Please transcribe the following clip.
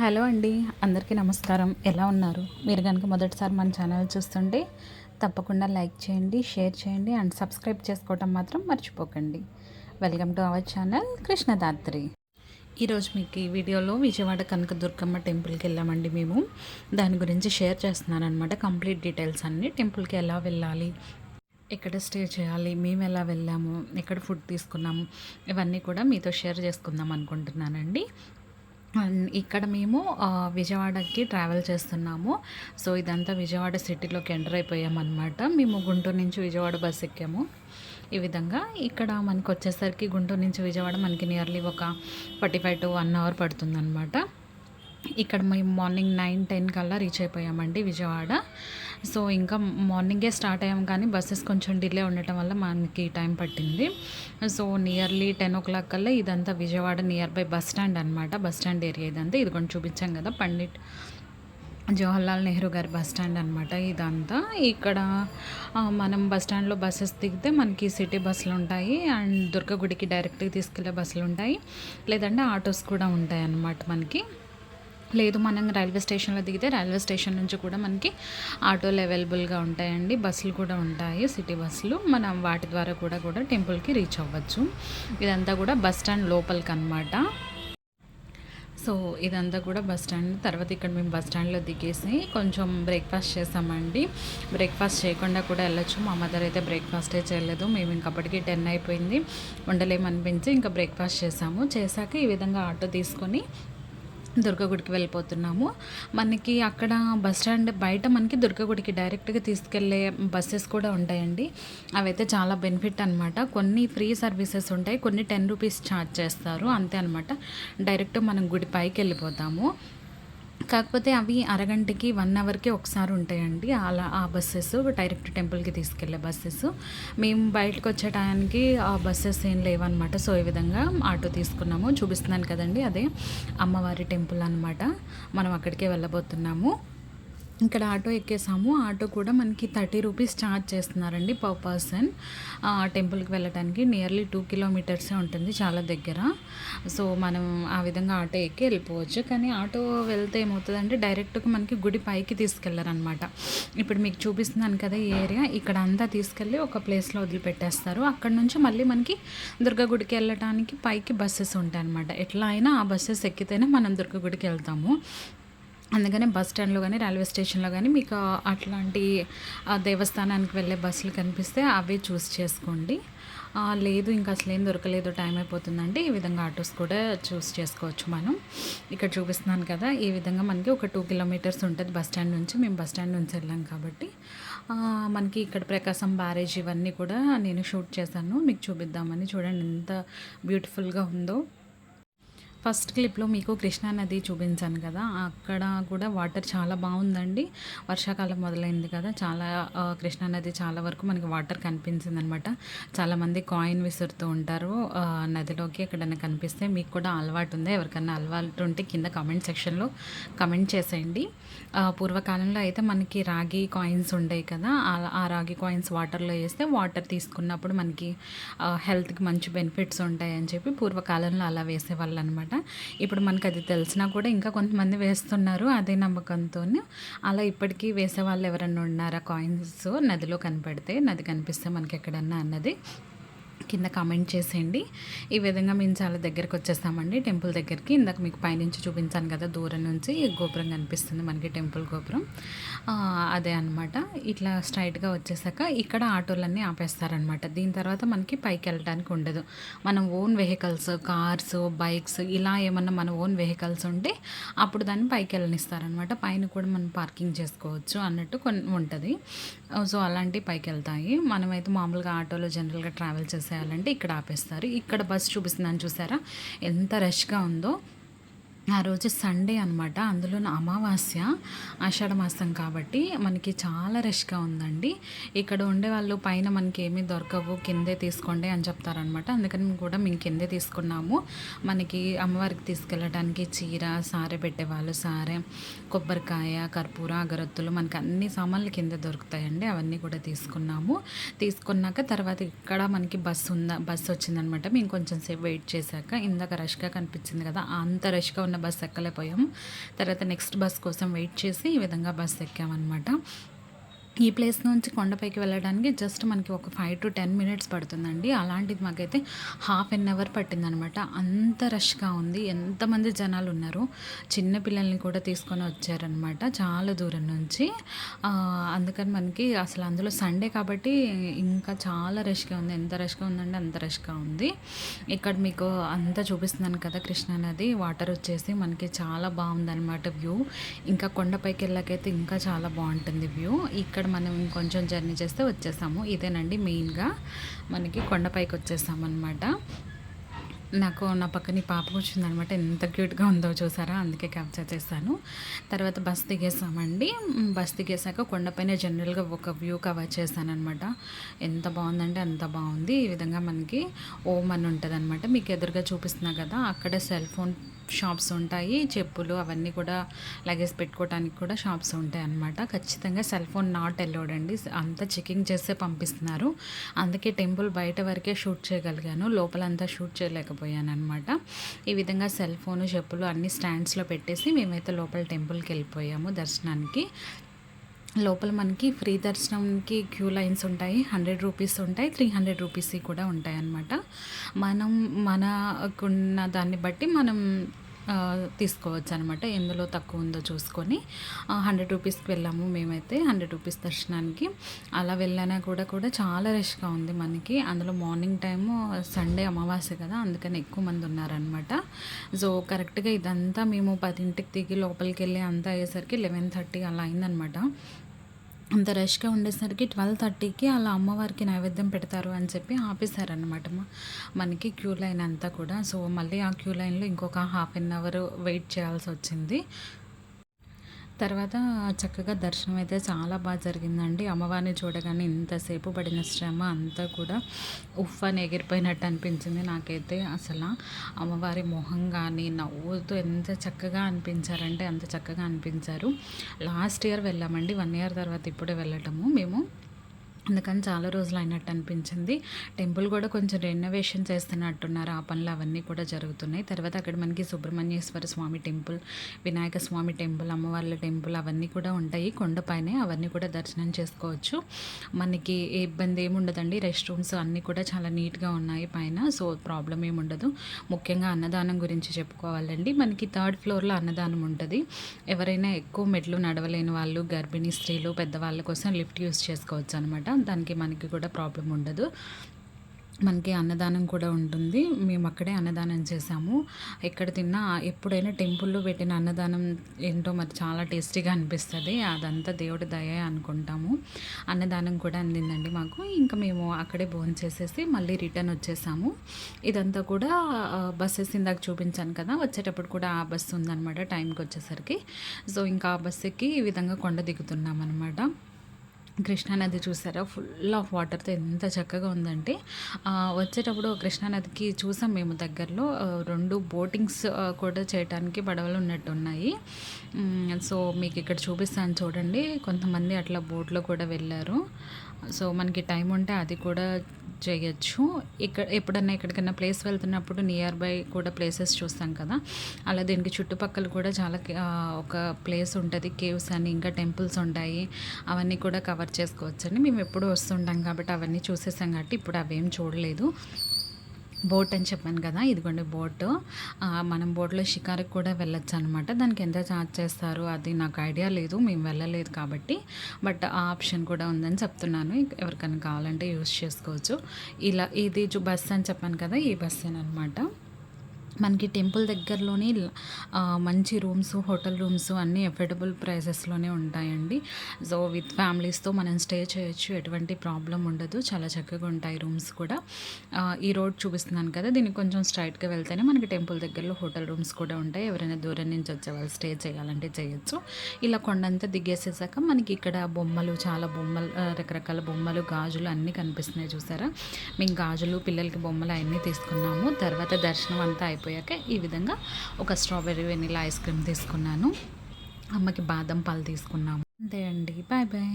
Hello అండి అందరికీ నమస్కారం. ఎలా ఉన్నారు? మీరు కనుక మొదటిసారి మన ఛానల్ చూస్తుంటే తప్పకుండా లైక్ చేయండి షేర్ చేయండి అండ్ సబ్స్క్రైబ్ చేసుకోవటం మాత్రం మర్చిపోకండి. Welcome to our channel Krishnadatri. ఈరోజు మీకు ఈ వీడియోలో విజయవాడ కనక దుర్గమ్మ టెంపుల్కి వెళ్ళామండి మేము. దాని గురించి షేర్ చేస్తున్నాను అనమాట కంప్లీట్ డీటెయిల్స్ అన్నీ టెంపుల్కి ఎలా వెళ్ళాలి ఎక్కడ స్టే చేయాలి మేము ఎలా వెళ్ళాము ఎక్కడ ఫుడ్ తీసుకున్నాము ఇవన్నీ కూడా మీతో షేర్ చేసుకుందాం అనుకుంటున్నానండి. ఇక్కడ మేము విజయవాడకి ట్రావెల్ చేస్తున్నాము. సో ఇదంతా విజయవాడ సిటీలోకి ఎంటర్ అయిపోయామన్నమాట. మేము గుంటూరు నుంచి విజయవాడ బస్ ఎక్కాము. ఈ విధంగా ఇక్కడ మనకు వచ్చేసరికి గుంటూరు నుంచి విజయవాడ మనకి నియర్లీ ఒక forty five to one hour పడుతుందన్నమాట. ఇక్కడ మేము మార్నింగ్ నైన్ టెన్ కల్లా రీచ్ అయిపోయామండి విజయవాడ. సో ఇంకా మార్నింగే స్టార్ట్ అయ్యాం కానీ బస్సెస్ కొంచెం డిలే ఉండటం వల్ల మనకి టైం పట్టింది. So nearly ten o'clock కల్లా ఇదంతా Vijayawada near by bus stand అనమాట బస్ స్టాండ్ ఏరియా ఇదంతా. ఇది కొంచెం చూపించాం కదా పండిట్ జవహర్లాల్ నెహ్రూ గారి బస్ స్టాండ్ అనమాట ఇదంతా. ఇక్కడ మనం బస్ స్టాండ్లో బస్సెస్ దిగితే మనకి సిటీ బస్సులు ఉంటాయి అండ్ దుర్గగుడికి డైరెక్ట్గా తీసుకెళ్ళే బస్సులు ఉంటాయి. లేదంటే ఆటోస్ కూడా ఉంటాయి అన్నమాట మనకి. లేదు మనం రైల్వే స్టేషన్లో దిగితే రైల్వే స్టేషన్ నుంచి కూడా మనకి ఆటోలు అవైలబుల్గా ఉంటాయండి. బస్సులు కూడా ఉంటాయి సిటీ బస్సులు. మనం వాటి ద్వారా కూడా కూడా టెంపుల్కి రీచ్ అవ్వచ్చు. ఇదంతా కూడా బస్ స్టాండ్ లోపలికి అనమాట సో ఇదంతా కూడా బస్ స్టాండ్. తర్వాత ఇక్కడ మేము బస్ స్టాండ్లో దిగేసి కొంచెం బ్రేక్ఫాస్ట్ చేసామండి బ్రేక్ఫాస్ట్ చేయకుండా కూడా వెళ్ళొచ్చు. మా మదర్ అయితే బ్రేక్ఫాస్టే చేయలేదు. మేము ఇంకప్పటికీ టెన్ అయిపోయింది. ఉండలేమనిపించి ఇంకా బ్రేక్ఫాస్ట్ చేసాము. చేశాక ఈ విధంగా ఆటో తీసుకొని దుర్గగుడికి వెళ్ళిపోతున్నాము. మనకి అక్కడ బస్ స్టాండ్ బయట మనకి దుర్గగుడికి డైరెక్ట్గా తీసుకెళ్ళే బస్సెస్ కూడా ఉంటాయండి. అవైతే చాలా బెనిఫిట్ అనమాట కొన్ని ఫ్రీ సర్వీసెస్ ఉంటాయి. కొన్ని టెన్ రూపీస్ ఛార్జ్ చేస్తారు. అంతే అనమాట డైరెక్ట్ మనం గుడి పైకి వెళ్ళిపోతాము. కాకపోతే అవి అరగంటకి వన్ అవర్కి ఒకసారి ఉంటాయండి. అలా ఆ బస్సెస్ డైరెక్ట్ టెంపుల్కి తీసుకెళ్ళే బస్సెస్. మేము బయటకు వచ్చే టయానికి ఆ బస్సెస్ ఏం లేవన్నమాట. సో ఈ విధంగా ఆటో తీసుకున్నాము. చూపిస్తున్నాను కదండి అదే అమ్మవారి టెంపుల్ అనమాట మనం అక్కడికే వెళ్ళబోతున్నాము. ఇక్కడ ఆటో ఎక్కేసాము. ఆటో కూడా మనకి థర్టీ రూపీస్ ఛార్జ్ చేస్తున్నారండి పర్ పర్సన్. ఆ టెంపుల్కి వెళ్ళడానికి నియర్లీ టూ కిలోమీటర్సే ఉంటుంది చాలా దగ్గర. సో మనం ఆ విధంగా ఆటో ఎక్కి వెళ్ళిపోవచ్చు. కానీ ఆటో వెళ్తే ఏమవుతుందంటే డైరెక్ట్గా మనకి గుడి పైకి తీసుకెళ్ళారనమాట ఇప్పుడు మీకు చూపిస్తున్నాను కదా ఈ ఏరియా. ఇక్కడ అంతా తీసుకెళ్ళి ఒక ప్లేస్లో వదిలిపెట్టేస్తారు. అక్కడ నుంచి మళ్ళీ మనకి దుర్గా గుడికి వెళ్ళడానికి పైకి బస్సెస్ ఉంటాయి అనమాట ఎట్లా అయినా ఆ బస్సెస్ ఎక్కితేనే మనం దుర్గ గుడికి వెళ్తాము. అందుకనే బస్ స్టాండ్లో కానీ రైల్వే స్టేషన్లో కానీ మీకు అట్లాంటి దేవస్థానానికి వెళ్ళే బస్సులు కనిపిస్తే అవే చూస్ చేసుకోండి. లేదు ఇంకా అసలు ఏం దొరకలేదు టైం అయిపోతుందంటే ఈ విధంగా ఆటోస్ కూడా చూస్ చేసుకోవచ్చు మనం. ఇక్కడ చూపిస్తున్నాను కదా ఈ విధంగా మనకి ఒక టూ కిలోమీటర్స్ ఉంటుంది బస్ స్టాండ్ నుంచి మేము బస్ స్టాండ్ నుంచి వెళ్ళాం కాబట్టి. మనకి ఇక్కడ ప్రకాశం బ్యారేజ్ ఇవన్నీ కూడా నేను షూట్ చేశాను మీకు చూపిద్దామని. చూడండి ఎంత బ్యూటిఫుల్గా ఉందో. ఫస్ట్ క్లిప్లో మీకు కృష్ణా నది చూపించాను కదా అక్కడ కూడా వాటర్ చాలా బాగుందండి. వర్షాకాలం మొదలైంది కదా చాలా కృష్ణా నది చాలా వరకు మనకి వాటర్ కనిపించింది అనమాట చాలామంది కాయిన్ విసురుతూ ఉంటారు నదిలోకి ఎక్కడైనా కనిపిస్తే మీకు కూడా అలవాటు ఉందా. ఎవరికైనా అలవాటు ఉంటే కింద కామెంట్ సెక్షన్లో కమెంట్ చేసేయండి. పూర్వకాలంలో అయితే మనకి రాగి కాయిన్స్ ఉండేవి కదా ఆ- రాగి కాయిన్స్ వాటర్లో వేస్తే వాటర్ తీసుకున్నప్పుడు మనకి హెల్త్కి మంచి బెనిఫిట్స్ ఉంటాయని చెప్పి పూర్వకాలంలో అలా వేసేవాళ్ళు అనమాట ఇప్పుడు మనకు అది తెలిసినా కూడా ఇంకా కొంతమంది వేస్తున్నారు అదే నమ్మకంతో అలా ఇప్పటికీ వేసే వాళ్ళు ఎవరన్నా ఉన్నారా? కాయిన్స్ నదిలో కనపడితే నది కనిపిస్తే మనకి ఎక్కడన్నా అన్నది కింద కామెంట్ చేసేయండి. ఈ విధంగా మేము చాలా దగ్గరికి వచ్చేస్తామండి. టెంపుల్ దగ్గరికి. ఇందాక మీకు పైనుంచి చూపించాను కదా దూరం నుంచి గోపురం కనిపిస్తుంది మనకి టెంపుల్ గోపురం. అదే అనమాట ఇట్లా స్ట్రైట్గా వచ్చేసాక ఇక్కడ ఆటోలన్నీ ఆపేస్తారనమాట దీని తర్వాత మనకి పైకి వెళ్ళడానికి ఉండదు. మనం ఓన్ వెహికల్స్ కార్స్ బైక్స్ ఇలా ఏమన్నా మన ఓన్ వెహికల్స్ ఉంటే అప్పుడు దాన్ని పైకి వెళ్ళనిస్తారనమాట పైన కూడా మనం పార్కింగ్ చేసుకోవచ్చు అన్నట్టు కొన్ని ఉంటుంది. సో అలాంటివి పైకి వెళ్తాయి. మనమైతే మామూలుగా ఆటోలో జనరల్గా ట్రావెల్ చేసే చేయాలంటే ఇక్కడ ఆపేస్తారు. ఇక్కడ బస్ చూపిస్తున్నాను చూసారా? ఎంత రష్గా ఉందో. ఆ రోజు సండే అనమాట అందులో అమావాస్య ఆషాఢ మాసం కాబట్టి మనకి చాలా రష్గా ఉందండి. ఇక్కడ ఉండే వాళ్ళు పైన మనకి ఏమీ దొరకవు కిందే తీసుకోండి అని చెప్తారనమాట అందుకని కూడా మేము కిందే తీసుకున్నాము. మనకి అమ్మవారికి తీసుకెళ్ళడానికి చీర సారె పెట్టేవాళ్ళు సారె కొబ్బరికాయ కర్పూర అగరత్తులు మనకి అన్ని సామాన్లు కింద దొరుకుతాయండి. అవన్నీ కూడా తీసుకున్నాము. తీసుకున్నాక తర్వాత ఇక్కడ మనకి బస్సు ఉందా బస్సు వచ్చిందనమాట మేము కొంచెం సేపు వెయిట్ చేశాక ఇందాక రష్గా కనిపించింది కదా అంత రష్గా ఉన్న బస్సు బస్ ఎక్కలేకపోయాం. తర్వాత నెక్స్ట్ బస్ కోసం వెయిట్ చేసి ఈ విధంగా బస్ ఎక్కామన్నమాట. ఈ ప్లేస్ నుంచి కొండపైకి వెళ్ళడానికి జస్ట్ మనకి ఒక ఫైవ్ టు టెన్ మినిట్స్ పడుతుందండి. అలాంటిది మాకైతే హాఫ్ అన్ అవర్ పట్టిందనమాట. అంత రష్గా ఉంది. ఎంతమంది జనాలు ఉన్నారు? చిన్న పిల్లల్ని కూడా తీసుకొని వచ్చారనమాట చాలా దూరం నుంచి. అందుకని మనకి అసలు అందులో సండే కాబట్టి ఇంకా చాలా రష్గా ఉంది. ఎంత రష్గా ఉందంటే అంత రష్గా ఉంది. ఇక్కడ మీకు అంతా చూపిస్తున్నాను కదా కృష్ణానది వాటర్ వచ్చేసి మనకి చాలా బాగుందనమాట వ్యూ. ఇంకా కొండపైకి వెళ్ళాకైతే ఇంకా చాలా బాగుంటుంది వ్యూ. ఇక్కడ ఇక్కడ మనం ఇంకొంచెం జర్నీ చేస్తే వచ్చేసాము. ఇదేనండి మెయిన్గా మనకి కొండపైకి వచ్చేసామన్నమాట. నాకు నా పక్కన పాప కూర్చుందనమాట ఎంత క్యూట్గా ఉందో చూసారా? అందుకే క్యాప్చర్ చేస్తాను తర్వాత బస్ దిగేసామండి. బస్ దిగేసాక కొండపైన జనరల్గా ఒక వ్యూ కవర్ చేశానమాట అనమాట ఎంత బాగుందంటే అంత బాగుంది. ఈ విధంగా మనకి ఓమ్ అని ఉంటుంది అనమాట మీకు ఎదురుగా చూపిస్తున్నా కదా అక్కడ సెల్ ఫోన్ షాప్స్ ఉంటాయి. చెప్పులు అవన్నీ కూడా లగేజ్ పెట్టుకోవడానికి కూడా షాప్స్ ఉంటాయి అన్నమాట. ఖచ్చితంగా సెల్ ఫోన్ నాట్ అలౌడ్ అండి. అంతా చెకింగ్ చేస్తే పంపిస్తున్నారు. అందుకే టెంపుల్ బయట వరకే షూట్ చేయగలిగాను. లోపలంతా షూట్ చేయలేకపోయాను అనమాట ఈ విధంగా సెల్ ఫోన్ చెప్పులు అన్ని స్టాండ్స్లో పెట్టేసి మేమైతే లోపల టెంపుల్కి వెళ్ళిపోయాము దర్శనానికి. లోపల మనకి ఫ్రీ దర్శనంకి క్యూ లైన్స్ ఉంటాయి. హండ్రెడ్ రూపీస్ ఉంటాయి. త్రీ హండ్రెడ్ రూపీస్ కూడా ఉంటాయి అన్నమాట. మనం మనకున్న దాన్ని బట్టి మనం తీసుకోవచ్చు అనమాట ఎందులో తక్కువ ఉందో చూసుకొని. హండ్రెడ్ రూపీస్కి వెళ్ళాము మేమైతే. హండ్రెడ్ రూపీస్ దర్శనానికి. అలా వెళ్ళినా కూడా కూడా చాలా రష్గా ఉంది మనకి. అందులో మార్నింగ్ టైము సండే అమావాస్య కదా అందుకని ఎక్కువ మంది ఉన్నారనమాట సో కరెక్ట్గా ఇదంతా మేము పదింటికి దిగి లోపలికి వెళ్ళి అంతా అయ్యేసరికి లెవెన్ థర్టీ అలా అయిందనమాట అంత రష్గా ఉండేసరికి ట్వెల్వ్ థర్టీకి అలా అమ్మవారికి నైవేద్యం పెడతారు అని చెప్పి ఆపేశారనమాట మనకి క్యూ లైన్ అంతా కూడా. సో మళ్ళీ ఆ క్యూ లైన్లో ఇంకొక హాఫ్ అన్ అవర్ వెయిట్ చేయాల్సి వచ్చింది. తర్వాత చక్కగా దర్శనం అయితే చాలా బాగా జరిగిందండి. అమ్మవారిని చూడగానే ఇంతసేపు పడిన శ్రమ అంతా కూడా ఉఫ్ అని ఎగిరిపోయినట్టు అనిపించింది నాకైతే అసలు. అమ్మవారి మొహం కానీ నవ్వుతూ ఎంత చక్కగా అనిపించారంటే అంత చక్కగా అనిపించారు. లాస్ట్ ఇయర్ వెళ్ళామండి. వన్ ఇయర్ తర్వాత ఇప్పుడే వెళ్ళటము. మేము అందుకని చాలా రోజులు అయినట్టు అనిపించింది. టెంపుల్ కూడా కొంచెం రెనోవేషన్ చేస్తున్నట్టున్నారు. ఆ పనులు అవన్నీ కూడా జరుగుతున్నాయి. తర్వాత అక్కడ మనకి సుబ్రహ్మణ్యేశ్వర స్వామి టెంపుల్ వినాయక స్వామి టెంపుల్ అమ్మవార్ల టెంపుల్ అవన్నీ కూడా ఉంటాయి. కొండపైనే అవన్నీ కూడా దర్శనం చేసుకోవచ్చు. మనకి ఏ ఇబ్బంది ఏమి ఉండదండి. రెస్ట్ రూమ్స్ అన్నీ కూడా చాలా నీట్గా ఉన్నాయి పైన. సో ప్రాబ్లం ఏమి ఉండదు. ముఖ్యంగా అన్నదానం గురించి చెప్పుకోవాలండి. మనకి థర్డ్ ఫ్లోర్లో అన్నదానం ఉంటుంది. ఎవరైనా ఎక్కువ మెట్లు నడవలేని వాళ్ళు గర్భిణీ స్త్రీలు పెద్దవాళ్ళ కోసం లిఫ్ట్ యూస్ చేసుకోవచ్చు అనమాట దానికి మనకి కూడా ప్రాబ్లం ఉండదు. మనకి అన్నదానం కూడా ఉంటుంది. మేము అక్కడే అన్నదానం చేసాము. ఎక్కడ తిన్నా ఎప్పుడైనా టెంపుల్లో పెట్టిన అన్నదానం ఏంటో మరి చాలా టేస్టీగా అనిపిస్తుంది. అదంతా దేవుడి దయ అనుకుంటాము. అన్నదానం కూడా అందిందండి మాకు. ఇంకా మేము అక్కడే భోజనం చేసేసి మళ్ళీ రిటర్న్ వచ్చేసాము. ఇదంతా కూడా బస్సెస్ ఇందాక చూపించాను కదా వచ్చేటప్పుడు కూడా ఆ బస్సు ఉందన్నమాట టైంకి వచ్చేసరికి. సో ఇంకా ఆ బస్సుకి ఈ విధంగా కొండ దిగుతున్నాం అనమాట కృష్ణానది చూసారా? ఫుల్ ఆఫ్ వాటర్తో ఎంత చక్కగా ఉందంటే వచ్చేటప్పుడు కృష్ణానదికి చూసాం మేము దగ్గరలో రెండు బోటింగ్స్ కూడా చేయడానికి పడవలు ఉన్నట్టు ఉన్నాయి. సో మీకు ఇక్కడ చూపిస్తాను చూడండి. కొంతమంది అట్లా బోట్లో కూడా వెళ్ళారు. సో మనకి టైం ఉంటే అది కూడా చేయొచ్చు. ఇక్కడ ఎప్పుడన్నా ఎక్కడికైనా ప్లేస్ వెళ్తున్నప్పుడు నియర్ బై కూడా ప్లేసెస్ చూస్తాం కదా. అలా దీనికి చుట్టుపక్కల కూడా చాలా ఒక ప్లేస్ ఉంటుంది. కేవ్స్ అని ఇంకా టెంపుల్స్ ఉంటాయి. అవన్నీ కూడా కవర్ చేసుకోవచ్చండి. మేము ఎప్పుడూ వస్తుంటాం కాబట్టి అవన్నీ చూసేసాం కాబట్టి ఇప్పుడు అవేం చూడలేదు. బోట్ అని చెప్పాను కదా ఇదిగోండి బోట్. మనం బోట్లో షికారుకి కూడా వెళ్ళొచ్చు అనమాట దానికి ఎంత ఛార్జ్ చేస్తారు అది నాకు ఐడియా లేదు మేము వెళ్ళలేదు కాబట్టి. బట్ ఆ ఆప్షన్ కూడా ఉందని చెప్తున్నాను. ఎవరికైనా కావాలంటే యూస్ చేసుకోవచ్చు. ఇలా ఇది బస్ అని చెప్పాను కదా ఈ బస్సేనమాట అనమాట మనకి టెంపుల్ దగ్గరలోనే మంచి రూమ్స్ హోటల్ రూమ్స్ అన్నీ అఫోర్డబుల్ ప్రైసెస్లోనే ఉంటాయండి. సో విత్ ఫ్యామిలీస్తో మనం స్టే చేయొచ్చు ఎటువంటి ప్రాబ్లం ఉండదు. చాలా చక్కగా ఉంటాయి రూమ్స్ కూడా. ఈ రోడ్ చూపిస్తున్నాను కదా దీనికి కొంచెం స్ట్రైట్గా వెళ్తేనే మనకి టెంపుల్ దగ్గరలో హోటల్ రూమ్స్ కూడా ఉంటాయి. ఎవరైనా దూరం నుంచి వచ్చే వాళ్ళు స్టే చేయాలంటే చేయొచ్చు. ఇలా కొండంతా దిగేసేసాక మనకి ఇక్కడ బొమ్మలు చాలా బొమ్మలు రకరకాల బొమ్మలు గాజులు అన్నీ కనిపిస్తున్నాయి చూసారా? మేము గాజులు పిల్లలకి బొమ్మలు అవన్నీ తీసుకున్నాము. తర్వాత దర్శనం అంతా అయిపోయింది అయిపోయాక ఈ విధంగా ఒక స్ట్రాబెర్రీ వెనిలా ఐస్ క్రీమ్ తీసుకున్నాను. అమ్మకి బాదం పాలు తీసుకున్నాము. అంతే అండి. Bye bye.